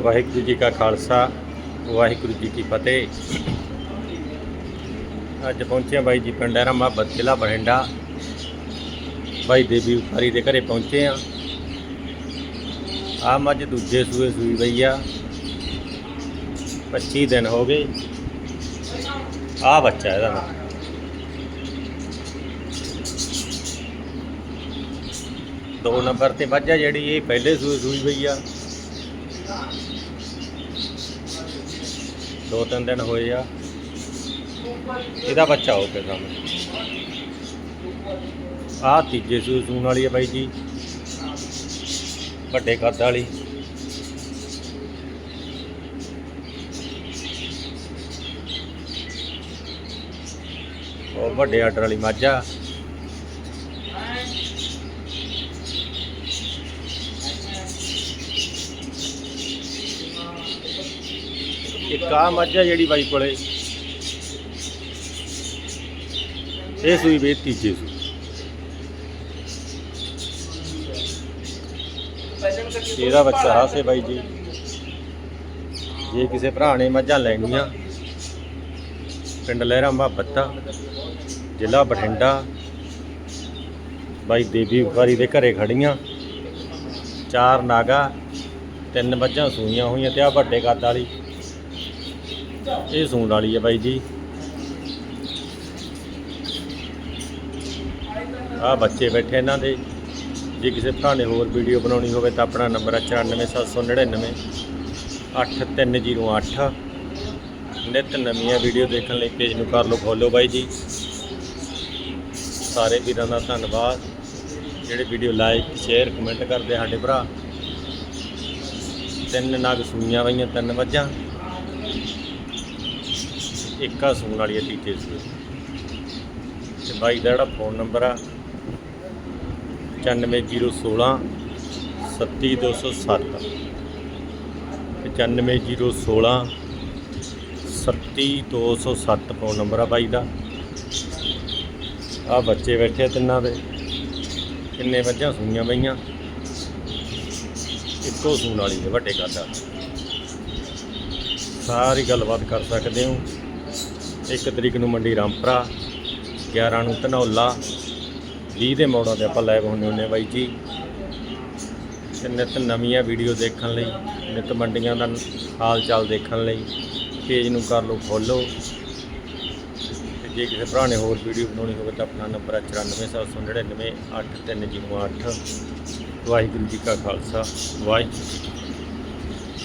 ਵਾਹਿਗੁਰੂ ਜੀ ਕਾ ਖਾਲਸਾ, ਵਾਹਿਗੁਰੂ ਜੀ ਕੀ ਫਤਿਹ। ਅੱਜ ਪਹੁੰਚੇ ਹਾਂ ਬਾਈ ਜੀ ਪਿੰਡ ਐਰਾ ਮੁਹੱਬਤ ਜ਼ਿਲ੍ਹਾ ਬਠਿੰਡਾ। ਬਾਈ ਦੇਵੀ ਉਪਾਰੀ ਦੇ ਘਰੇ ਪਹੁੰਚੇ ਆ ਆ ਮੱਝ ਦੂਜੇ ਸੂਏ ਸੂਈ ਬਈ ਆ। 25 ਦਿਨ ਹੋ ਗਏ। ਆ ਬੱਚਾ ਇਹਦਾ ਨਾ ਦੋ ਨੰਬਰ ਤੇ ਮੱਝ ਜਿਹੜੀ ਇਹ ਪਹਿਲੇ ਸੂਈ ਸੂਈ ਬਈ ਆ। ਦੋ ਤਿੰਨ ਦਿਨ ਹੋਏ ਆ। ਇਹਦਾ ਬੱਚਾ ਹੋ ਕੇ ਸਾਹਮਣੇ ਆ ਤੀਜੇ ਸੂਈ ਸੂਣ ਵਾਲੀ ਆ ਬਾਈ ਜੀ। ਵੱਡੇ ਕੱਦ ਵਾਲੀ। ਉਹ ਵੱਡੇ ਆਰਡਰ ਵਾਲੀ ਮੱਝ। ਆ ਇੱਕ ਆ ਮੱਝ ਹੈ ਜਿਹੜੀ ਬਾਈ ਕੋਲੇ। ਇਹ ਸੂਈ ਵੇ ਤੀਜੇ ਸੂਈ। ਇਹਦਾ ਬੱਚਾ ਹਾਸੇ ਬਾਈ ਜੀ। ਜੇ ਕਿਸੇ ਭਰਾ ਨੇ ਮੱਝਾਂ ਲੈਣੀਆਂ, ਪਿੰਡ ਲਹਿਰਾ ਮੁਹੱਬਤ ਜ਼ਿਲ੍ਹਾ ਬਠਿੰਡਾ, ਬਾਈ ਦੇਵੀ ਵਪਾਰੀ ਦੇ ਘਰੇ ਖੜੀਆਂ ਚਾਰ ਨਾਗਾ, ਤਿੰਨ ਮੱਝਾਂ ਸੂਈਆਂ ਹੋਈਆਂ ਤੇ ਆ ਵੱਡੇ ਕੱਦ ਵਾਲੀ। ਇਹ ਸੂਣ ਵਾਲੀ ਹੈ ਬਾਈ ਜੀ। ਆ ਬੱਚੇ ਬੈਠੇ ਇਹਨਾਂ ਦੇ। ਜੇ ਕਿਸੇ ਭਰਾ ਨੇ ਹੋਰ ਵੀਡੀਓ ਬਣਾਉਣੀ ਹੋਵੇ ਤਾਂ ਆਪਣਾ ਨੰਬਰ ਹੈ 94799 8308 ਨਿਤ ਨਵੀਆਂ ਵੀਡੀਓ ਦੇਖਣ ਲਈ ਪੇਜ ਨੂੰ ਕਰ ਲਓ ਫੋਲੋ ਬਾਈ ਜੀ। ਸਾਰੇ ਵੀਰਾਂ ਦਾ ਧੰਨਵਾਦ। ਜਿਹੜੇ ਵੀਡੀਓ ਲਾਈਕ, ਸ਼ੇਅਰ, ਕਮੈਂਟ ਕਰਦੇ ਸਾਡੇ ਭਰਾ। ਤਿੰਨ ਨਾਗ ਸੂਈਆਂ ਵਈਆਂ ਤਿੰਨ ਵੱਜਾਂ। ਇੱਕਾ ਸੂਣ ਵਾਲੀ ਹੈ ਤੀਜੇ ਸੂਏ ਤੇ ਬਾਈ ਦਾ ਜਿਹੜਾ ਫੋਨ ਨੰਬਰ ਆ 94016 37207 94016 37207 ਫੋਨ ਨੰਬਰ ਆ ਬਾਈ ਦਾ। ਆ ਬੱਚੇ ਬੈਠੇ ਆ ਤਿੰਨਾਂ ਦੇ। ਕਿੰਨੇ ਮੱਝਾਂ ਸੂਈਆਂ ਪਈਆਂ। ਇੱਕੋ ਸੂਣ ਵਾਲੀ ਹੈ ਵੱਡੇ ਕੱਦ ਸਾਰੀ ਗੱਲਬਾਤ ਕਰ ਸਕਦੇ ਹੋ। ਇੱਕ ਤਰੀਕ ਨੂੰ ਮੰਡੀ ਰਾਮਪਰਾ 11 ਨੂੰ ਧਨੌਲਾ 20 ਦੇ ਮੋੜਾਂ ਤੇ ਆਪਾਂ ਲਾਈਵ ਹੁੰਦੇ ਹੁੰਦੇ ਹਾਂ ਬਾਈ ਜੀ। ਤੇ ਨਿਤ ਨਵੀਆਂ ਵੀਡੀਓ ਦੇਖਣ ਲਈ, ਨਿਤ ਮੰਡੀਆਂ ਦਾ ਹਾਲ ਚਾਲ ਦੇਖਣ ਲਈ ਪੇਜ ਨੂੰ ਕਰ ਲਓ ਫੋਲੋ ਤੇ ਜੇ ਕਿਸੇ ਭਰਾ ਨੇ ਹੋਰ ਵੀਡੀਓ ਬਣਾਉਣੀ ਹੋਵੇ ਤਾਂ ਆਪਣਾ ਨੰਬਰ ਹੈ 94799 83008 ਵਾਹਿਗੁਰੂ ਜੀ ਕਾ ਖਾਲਸਾ, ਵਾਹਿਗੁਰੂ ਜੀ